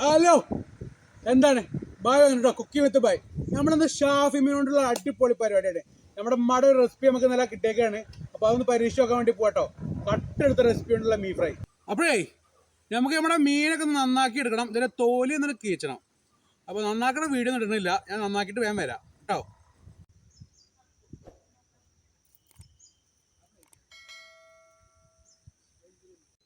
Hello. എന്താണ്? Bye വന്നിട്ടോ കുക്കി വിത്ത് bye നമ്മളന്ന് ഷാഫിമിനോടുള്ള അടിപൊളി പരിപാടിയാണ്. നമ്മുടെ മട റെസിപ്പി നമുക്ക് നല്ല കിട്ടിയേക്കാണ്. അപ്പൊ അതൊന്ന് പരീക്ഷ നോക്കാൻ വേണ്ടി പോട്ടോ കട്ടെടുത്ത റെസിപ്പി കൊണ്ടുള്ള മീ ഫ്രൈ. അപ്പോഴേ നമുക്ക് നമ്മുടെ മീനൊക്കെ നന്നാക്കി എടുക്കണം. ഇതിന്റെ തോലി ഒന്ന് കീച്ചണം. അപ്പൊ നന്നാക്കണ വീഡിയോ ഒന്നും ഞാൻ നന്നാക്കിയിട്ട് വേഗം വരാം. കേട്ടോ?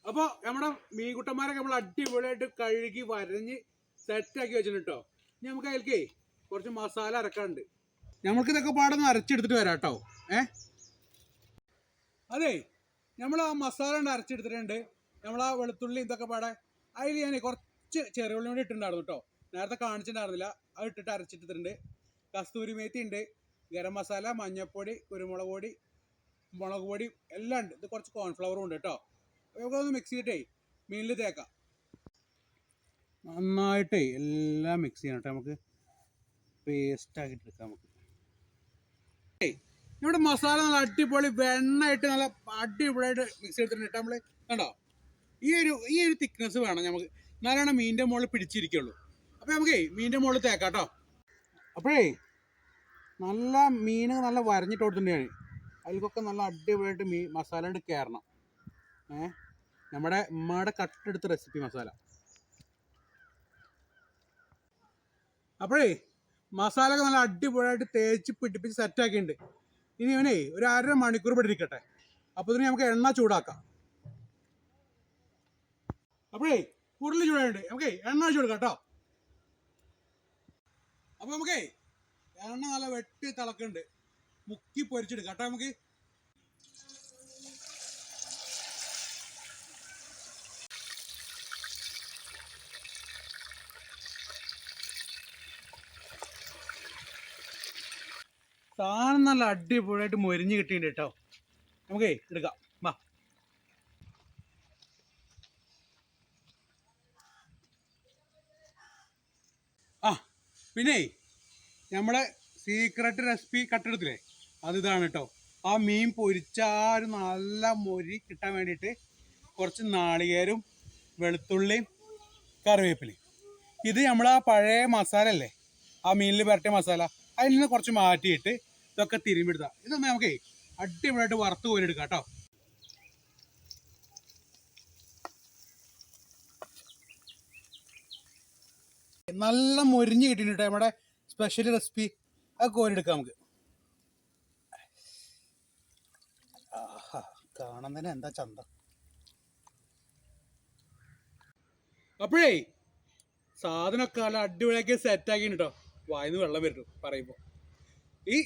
അപ്പോൾ നമ്മുടെ മീൻകുട്ടന്മാരൊക്കെ നമ്മൾ അടിപൊളിയായിട്ട് കഴുകി വരഞ്ഞ് സെറ്റാക്കി വെച്ചിട്ടുണ്ട് കേട്ടോ ഇനി നമുക്ക് അതിൽക്കേ കുറച്ച് മസാല അരക്കാനുണ്ട്. നമുക്ക് ഇതൊക്കെ പാടൊന്ന് അരച്ചെടുത്തിട്ട് വരാം കേട്ടോ ഏ? അതെ നമ്മൾ ആ മസാല ഉണ്ട് അരച്ചെടുത്തിട്ടുണ്ട്. നമ്മൾ ആ വെളുത്തുള്ളി ഇതൊക്കെ പാടെ അതിൽ ഞാൻ കുറച്ച് ചെറുള്ളി കൂടി ഇട്ടിട്ടുണ്ടായിരുന്നു കേട്ടോ നേരത്തെ കാണിച്ചിട്ടുണ്ടായിരുന്നില്ല. അത് ഇട്ടിട്ട് അരച്ചിട്ടിട്ടുണ്ട് കസ്തൂരി മേത്തി ഉണ്ട്. ഗരം മസാല മഞ്ഞൾപ്പൊടി കുരുമുളക് പൊടി മുളക് പൊടി എല്ലാം ഉണ്ട്. ഇത് കുറച്ച് കോൺഫ്ലവറും ഉണ്ട് കേട്ടോ നമുക്കൊന്ന് മിക്സ് ചെയ്തിട്ടേ മീനിൽ തേക്കാം. നന്നായിട്ടേ എല്ലാം മിക്സ് ചെയ്യണം കേട്ടോ. നമുക്ക് പേസ്റ്റ് ആക്കിയിട്ട് എടുക്കാം നമുക്ക്. ഇവിടെ മസാല നല്ല അടിപൊളി വെണ്ണയിട്ട് നല്ല അടിപൊളിയായിട്ട് മിക്സ് ചെയ്തിട്ടുണ്ട് നമ്മൾ കണ്ടോ? ഈ ഒരു ഈ ഒരു തിക്നെസ് വേണം നമുക്ക്. എന്നാലാണ് മീനിന്റെ മുകളിൽ പിടിച്ചിരിക്കുള്ളൂ. അപ്പോൾ നമുക്കേ മീനിന്റെ മുകളിൽ തേക്കാം കേട്ടോ. അപ്പോഴേ നല്ല മീൻ നല്ല വരഞ്ഞിട്ട് കൊടുത്തിട്ടുണ്ടാണ് അതിൽക്കൊക്കെ നല്ല അടിപൊളിയായിട്ട് മീൻ മസാല കയറണം ഏ? നമ്മുടെ ഉമ്മയുടെ കട്ടെടുത്ത റെസിപ്പി മസാല അപ്പോഴേ മസാല ഒക്കെ നല്ല അടിപൊളിയായിട്ട് തേച്ച് പിടിപ്പിച്ച് സെറ്റാക്കിയിട്ടുണ്ട് ഇനി ഇവനെ ഒരു അര മണിക്കൂർ പിടിക്കട്ടെ അപ്പോൾ ഇതിന് നമുക്ക് എണ്ണ ചൂടാക്കാം. അപ്പോഴേ ഉരുളി ചൂടായിട്ട് നമുക്ക് എണ്ണ ഒഴിച്ച് കൊടുക്കാം കേട്ടോ. അപ്പോൾ നമുക്കേ എണ്ണ നല്ല വെട്ടി തിളക്കുന്നുണ്ട് മുക്കി പൊരിച്ചെടുക്കാം. കേട്ടോ നമുക്ക്? സാധനം നല്ല അടിപൊളിയായിട്ട് മൊരിഞ്ഞ് കിട്ടിയിട്ടുണ്ട് കേട്ടോ. നമുക്കേ എടുക്കാം. വാ. ആ പിന്നെ നമ്മുടെ സീക്രട്ട് റെസിപ്പി കട്ടെടുത്തില്ലേ അത് ഇതാണ് കേട്ടോ. ആ മീൻ പൊരിച്ച ആ ഒരു നല്ല മൊരി കിട്ടാൻ വേണ്ടിയിട്ട് കുറച്ച് നാളികേരും വെളുത്തുള്ളിയും കറിവേപ്പിലയും. ഇത് നമ്മൾ ആ പഴയ മസാല അല്ലേ ആ മീനിൽ പുരട്ടിയ മസാല. അതിൽ നിന്ന് കുറച്ച് മാറ്റിയിട്ട് ഇതൊക്കെ തിരുമ്പിടുത്താം ഇതൊന്ന് നമുക്ക് അടിപൊളിയായിട്ട് വറുത്ത് കോരിയെടുക്കാം കേട്ടോ. നല്ല മൊരിഞ്ഞ് കിട്ടിയിട്ടുണ്ട് നമ്മുടെ സ്പെഷ്യൽ റെസിപ്പി അത് കോരിയെടുക്കാം നമുക്ക്. കാണുന്നതിന് എന്താ ചന്തം? അപ്പോഴേ സാധനമൊക്കെ നല്ല അടിപൊളിയാക്കി സെറ്റ് കേട്ടോ. വായിന്ന് വെള്ളം വരും പറയുമ്പോൾ ഈ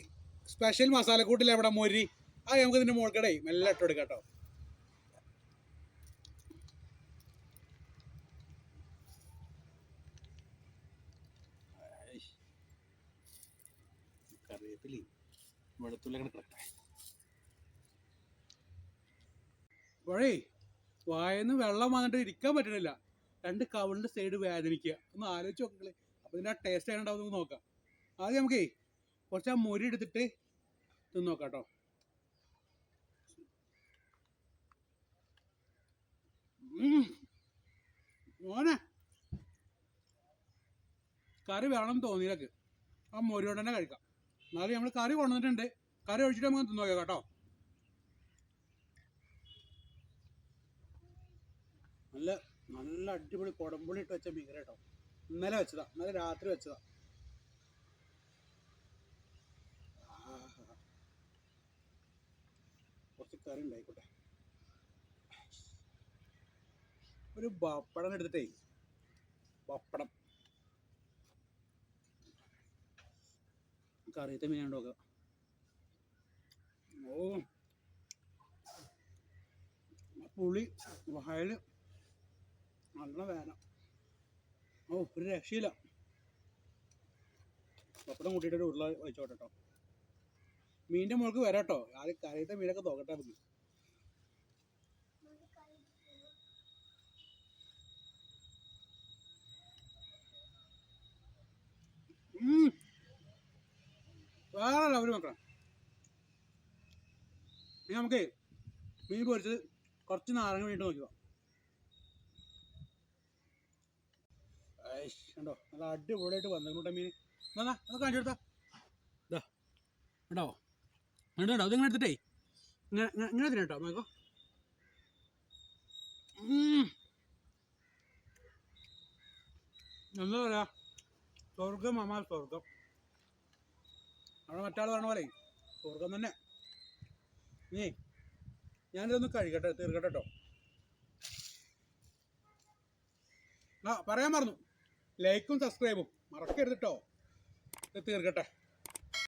സ്പെഷ്യൽ മസാലക്കൂട്ടിൽ എവിടെ മൊരി? ആ നമുക്ക് ഇതിന്റെ മുകൾക്കടേ മെല്ലെ ഇട്ട് കൊടുക്കാം കേട്ടോ. വായന്ന് വെള്ളം വന്നിട്ട് ഇരിക്കാൻ പറ്റണില്ല. രണ്ട് കവളിന്റെ സൈഡ് വേദനിക്കുക ഒന്ന് ആലോചിച്ച് നോക്കിക്കളെ അപ്പോൾ ഇതിന്റെ ടേസ്റ്റ് എങ്ങനെയുണ്ടാവും നമുക്ക് നോക്കാം. ആദ്യം നമുക്കേ കുറച്ച് ആ മൊരി എടുത്തിട്ട് തിന്ന് നോക്കാം കേട്ടോ മോനെ. കറി വേണം തോന്നിയില്ലക്ക് ആ മൊരിയോട് തന്നെ കഴിക്കാം. എന്നാലും നമ്മൾ കറി കൊണ്ടുവന്നിട്ടുണ്ട്. കറി ഒഴിച്ചിട്ട് നമുക്ക് തിന്നു നോക്കാം കേട്ടോ. നല്ല നല്ല അടിപൊളി കുടംപുളി ഇട്ട് വെച്ച മീൻ കേട്ടോ ഇന്നലെ വെച്ചതാ. ഇന്നലെ രാത്രി വെച്ചതാ. കുറച്ച് കറി ഉണ്ടായിക്കോട്ടെ. ഒരു പപ്പടം എടുത്തിട്ടേ. പപ്പടം. കറിയത്തെ ഉണ്ടോ ഓ. പുളി വയൽ നല്ല വേദന. ഓ ഒരു രക്ഷയില്ല. പപ്പടം കൂട്ടിയിട്ട് ഉരുള വെച്ചോട്ടെ കേട്ടോ മീനിന്റെ മുകൾക്ക് വരാം കേട്ടോ ആദ്യം കറിയത്തെ മീനൊക്കെ തോക്കട്ടെ നമുക്ക്. വേറെ ലവര് മക്കളെ. നമുക്ക് മീൻ പൊരിച്ചത് കുറച്ച് നാരങ്ങ വീണ്ടും നോക്കുക കണ്ടോ? നല്ല അടിപൊളിയായിട്ട് വന്നു. മീൻ. എന്നാ അത് കാണിച്ചെടുത്താ ഇതാ കേട്ടോ കണ്ടോ? കേട്ടോ ഇതിങ്ങനെ എടുത്തിട്ടേ. ഇങ്ങനെ ഇങ്ങനെ- തന്നെ കേട്ടോ നോക്കോ. എന്താ പറയാ? സ്വർഗം അമ്മ സ്വർഗം അവിടെ മറ്റാൾ പറഞ്ഞ പോലെ സ്വർഗം തന്നെ. നീ ഞാനിതൊന്ന് കഴിക്കട്ടെ തീർക്കട്ടെ കേട്ടോ. ആ പറയാൻ മറന്നു. ലൈക്കും സബ്സ്ക്രൈബും മറക്കരുത് കേട്ടോ തീർക്കട്ടെ.